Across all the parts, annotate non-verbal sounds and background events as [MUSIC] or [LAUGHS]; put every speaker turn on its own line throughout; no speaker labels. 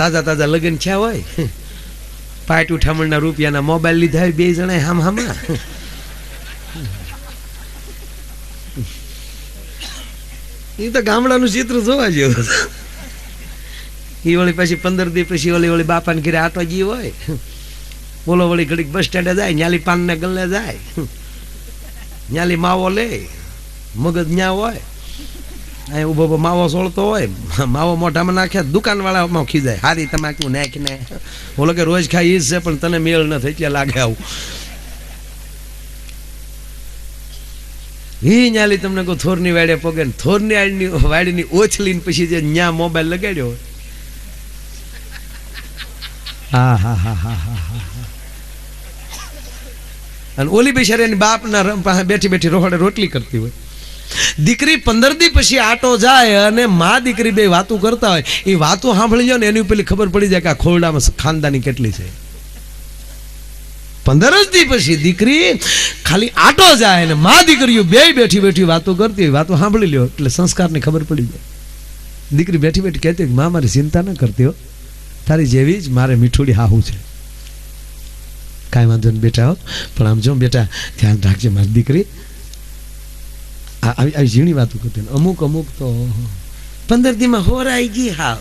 તાજા તાજા લગ્ન થયા હોય. પાટ ઉઠામણના રૂપિયાના મોબાઈલ લીધા હોય બે જણા હામ હામા. એ તો ગામડાનું ચિત્ર જોવા જેવું એ વળી પછી પંદર દી પછી ઓલી વળી બાપાને ઘરે આટો જી હોય. બોલો વળી ઘડીક બસ સ્ટેન્ડે જાય, ન્યાલી પાનને ગલ્લે જાય. ન્યાલી માવો લે, મગજ ન્યા હોય. ઊભો ઊભો માવો સોળતો હોય, માવો મોઢામાં નાખે દુકાનવાળામાં ખીજાય હારી તમાકુ નાખીને બોલો કે રોજ ખાઈ છે, પણ તને મેળ ન થઈ એટલે લાગે આવું. હી ન્યાલી તમને કહું, થોરની વાડે પગે ને, થોરની વાડીની વાડીની ઓછલીને પછી જે ન્યા મોબાઈલ લગાડ્યો હા હા હા હા હા હા. અને ઓલી બિચારી એની બાપના પાસે બેઠી બેઠી રોહડે રોટલી કરતી હોય. દીકરી પંદર દી પછી આટો જાય અને મા દીકરી બે વાતો કરતા હોય એ વાતો સાંભળી જાય ને એની પેલી ખબર પડી જાય કે આ ખોરડામાં ખાનદાની કેટલી છે. પંદર જ દી પછી દીકરી ખાલી આટો જાય ને મા દીકરીઓ બે બેઠી બેઠી વાતો કરતી હોય વાતો સાંભળી લ્યો એટલે સંસ્કારની ખબર પડી જાય. દીકરી બેઠી બેઠી કહેતી હોય, મા મારી ચિંતા ન કરતી હો. તારી જેવી જ મારે મીઠુડી હાહું છે. કાંઈ વાંધો નહીં બેટા હો પણ આમ જો બેટા ધ્યાન રાખજે મારી દીકરી. આવી ઝીણી વાતો કરતી અમુક અમુક તો પંદર દીમાં હોરાઈ ગઈ હા.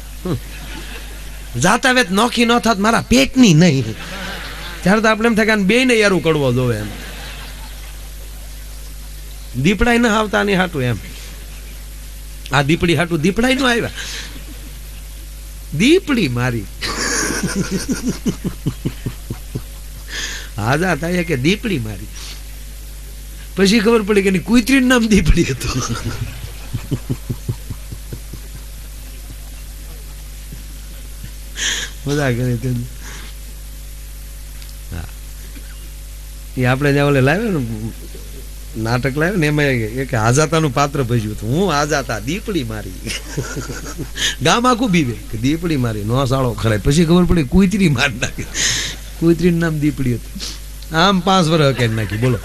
જાતા વેત નોખી ન થાત, મારા પેટની નહીં. ત્યારે તો આપણે એમ થાય કે બે ને યારું કડવો જોવે એમ. દીપડાય ન આવતા નહીં હાટું એમ. આ દીપડી હાટું દીપડાય નો આવ્યા. દીપડી મારી. [LAUGHS] હાજા થાય કે દીપડી મારી. પછી ખબર પડી કે કુતરી નામ નામ દીપડી હતું. મજા કરે તે એ આપણે જ્યાં ઓલે લાવ્યો ને નાટક લાવ્યો ને એમાં એક આઝાતાનું પાત્ર ભજ્યું હતું. હું આઝાતા, દીપડી મારી. ગામ આખું બીવે કે દીપડી મારી, નો સાળો ખરાય. પછી ખબર પડી કુતરી મારી નાખી. કુતરીનું નામ દીપડી હતું. આમ પાંચ વર્ષ હકાઈ નાખી. બોલો.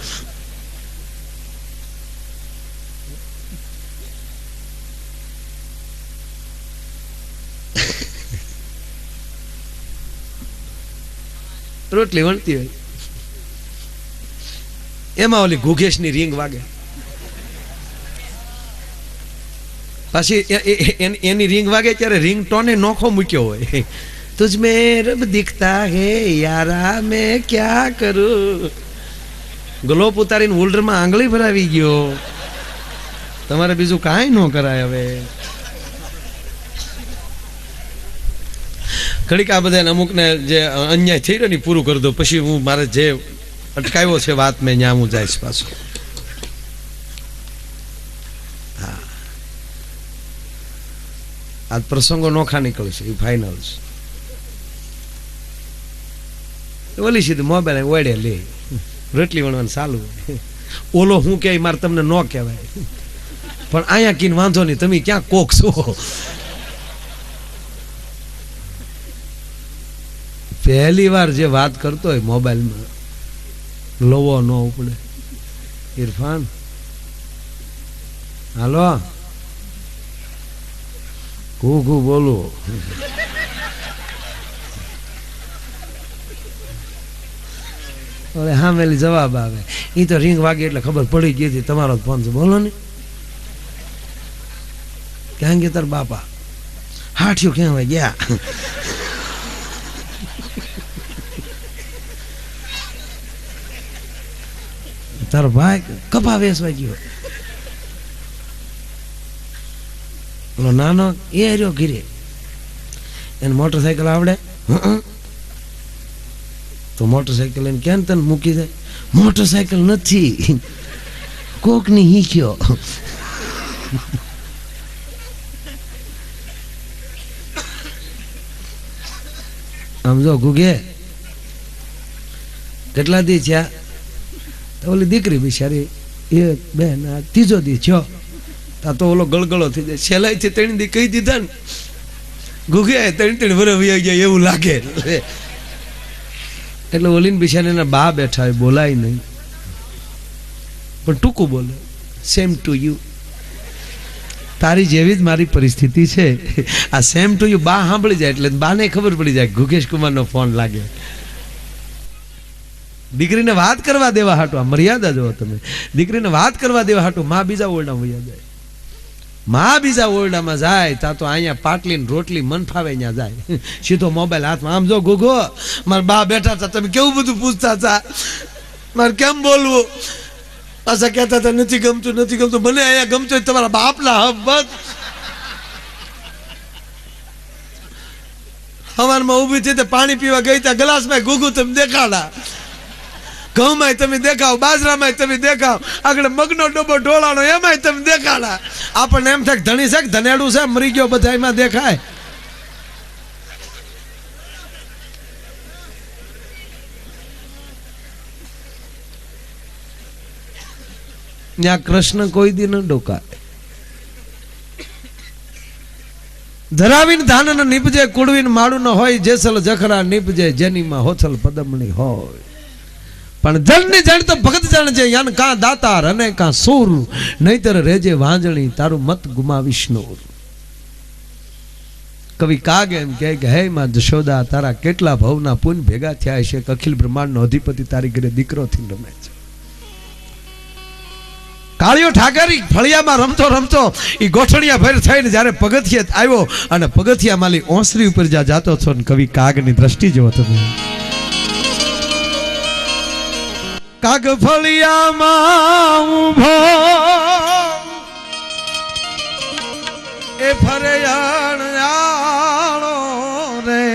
રોટલી વણતી હોય. એમાં ઓલી ઘુઘેશની રીંગ વાગે. પાછી એની રીંગ વાગે ત્યારે રીંગ ટોને નોખો મૂક્યો હોય. તુજ મેં રબ દિખતા હે યારા મેં ક્યા કરું? ગ્લોપ ઉતારીને હોલ્ડરમાં આંગળી ભરાવી ગયો. તમારે બીજું કાંઈ ન કરાય હવે. ઘડીક આ બધાને અમુકને જે અન્યાય થઈ રહ્યો ને પૂરું કરી દો. પછી હું મારે જે અટકાવ્યો છે વાત મેં ત્યાં હું જઈશ પાછું. આજ પ્રસંગો નોખા નીકળશે એ ફાઇનલ છે. ઓલી સીધું મોબાઈલ ઓડે લે. રોટલી વણવાનું ચાલુ. ઓલો હું કે મારે તમને ન કહેવાય. પણ અહીંયા કીને વાંધો નહીં, તમે ક્યાં કોક છો? પહેલી વાર જે વાત કરતો હોય મોબાઈલમાં, લોવો ન ઉપડે. ઇરફાન? હાલો? ઘુ ઘુ બોલું. અરે હા, મેલી જવાબ આવે. એ તો રિંગ વાગી એટલે ખબર પડી ગઈ હતી, તમારો ફોન છે. બોલો ને. ક્યાં ગયા તાર બાપા? હાઠિયું ક્યાં ગયા. તારો ભાઈ કપા વેસવા ગયો? પેલો નાનો એ રહ્યો ઘીરે. એને મોટરસાયકલ આવડે. તો મોટરસાયકલ એને ક્યાં તને મૂકી દે? મોટરસાયકલ નથી. કોકની હીખ્યો. આમ જો ગુગે, કેટલા દી તો ઓલી દીકરી બિચારી એક બે ને ત્રીજો દી થયો. તા તો ઓલો ગળગળો થઈ જાય. છેલ્લાથી ત્રણ દી કહી દીધા ને, ગુગે ત્રણ ત્રણ વરે વયા જાય એવું લાગે. એટલે ઓલીને બિચારી બા બેઠા હોય, બોલાય નહીં. પણ ટૂંકું બોલે સેમ ટુ યુ તારી જેવી જ મારી પરિસ્થિતિ છે. આ સેમ ટુ યુ બા સાંભળી જાય એટલે બાને ખબર પડી જાય ગુકેશ કુમારનો ફોન લાગે. દીકરીને વાત કરવા દેવા હાટું. આ મર્યાદા જો તમે. દીકરીને વાત કરવા દેવા હાટું. માં બીજા ઓરડામાં વયા જાય. માં બીજા ઓરડામાં જાય, તા તો અહીંયા પાટલી ને રોટલી મન ફાવે ત્યાં જાય. [LAUGHS] સીધો મોબાઈલ હાથમાં. આમ જો ગોગો મારા બા બેઠા હતા તમે કેવું બધું પૂછતા હતા મારે કેમ બોલવું? પાછા કહેતા હતા નથી ગમતું નથી ગમતું. મને અહીંયા ગમતું તમારા બાપના હબ બસ. હવારમાં ઊભી થઈ તે પાણી પીવા ગઈ ત્યાં ગ્લાસમાં ગુગુ તમે દેખાડા. ઘઉંમાં તમે દેખાવ બાજરામાં તમે દેખાવ, આગળ મગનો ડબ્બો ઢોળાનો એમાંય તમે દેખાડા. આપણને એમ થાય ધણી છે ધનેડું છે, મરી ગયો, બધા એમાં દેખાય. ત્યાં કૃષ્ણ કોઈ દી ન ડોકાય. ધરાવીને ધાન નીપજે કુડવીને માળું ન હોય, જેસલ જખરા નીપજે, જેનીમાં હોથલ પદમણી હોય. પણ જણની જણ તો ભગત જણ છે. યાન કાં દાતાર અને કાં સૂર. નહીતર રેજે વાંજણી, તારું મત ગુમાવીશ નૂર. કવિ કાગ એમ કહે કે, હે માં જશોદા, તારા કેટલા ભવના પુન ભેગા થયા છે? કે અખિલ બ્રહ્માંડનો અધિપતિ તારી ઘરે દીકરો થી રમે છે. કાળિયો ઠાકરી ફળિયામાં રમતો રમતો એ ગોઠણિયા ભેર થઈને જ્યારે પગથિયે આવ્યો અને પગથિયા માલી ઓસરી ઉપર જ્યાં જાતો છો ને કવિ કાગની દ્રષ્ટિ જેવો તમે કાગ ફળિયામાં ઊભો. એ ફરિયાણ રે.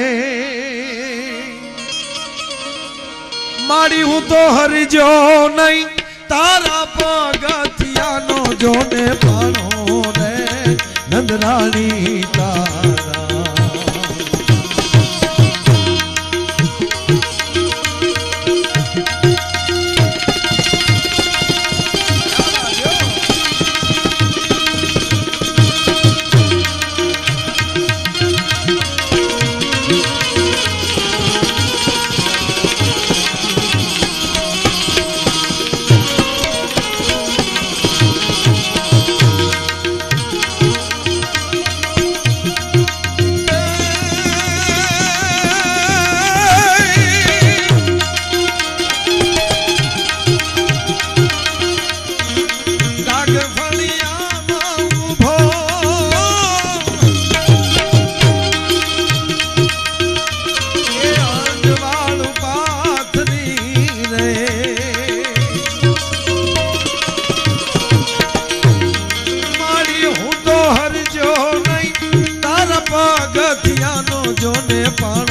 માડી હું તો હરજો નહીં, તારા પગથિયાનો જોને પાણો રે. નંદરાણી તારા જોને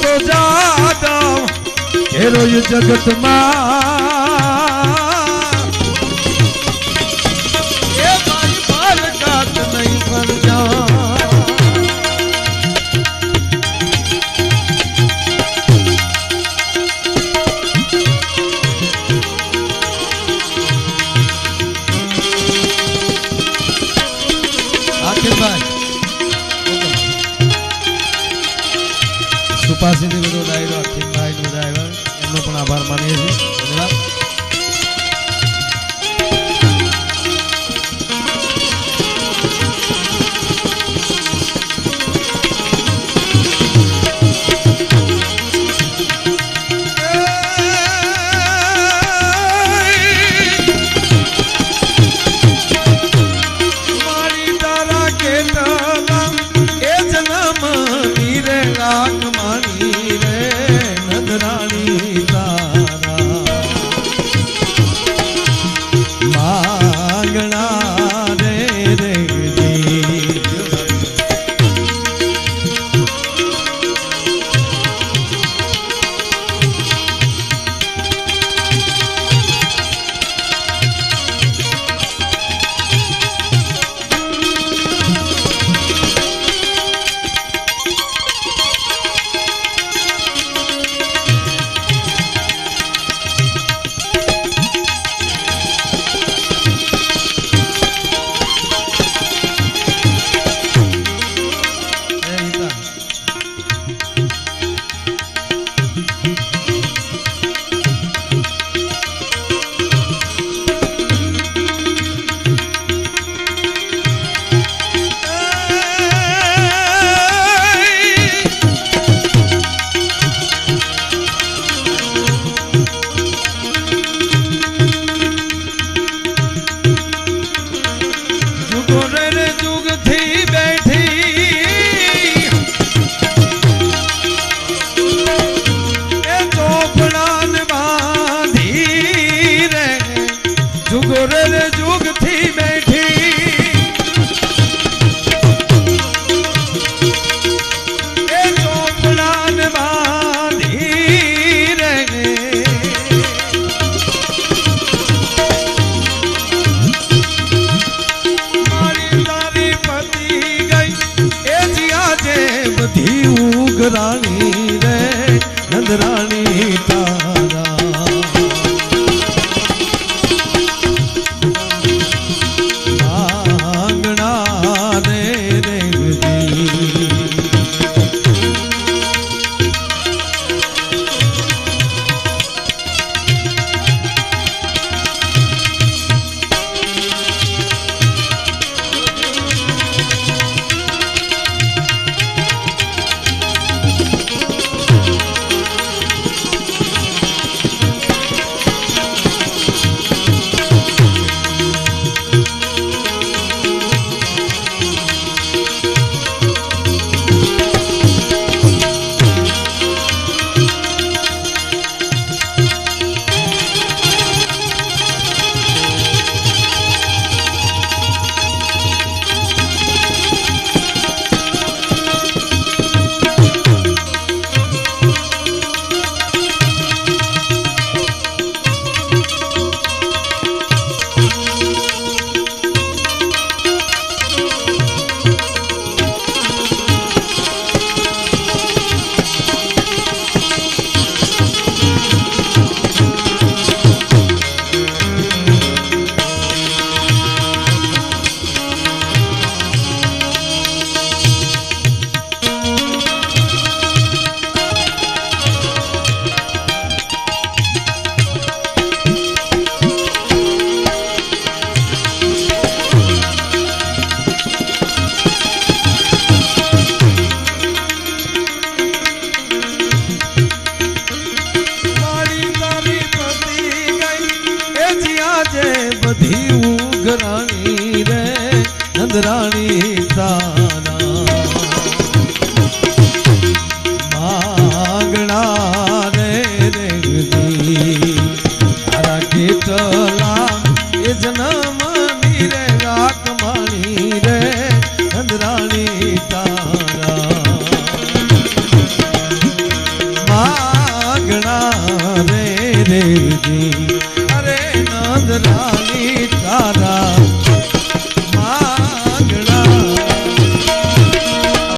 તો જાદવ ય જગતમાં.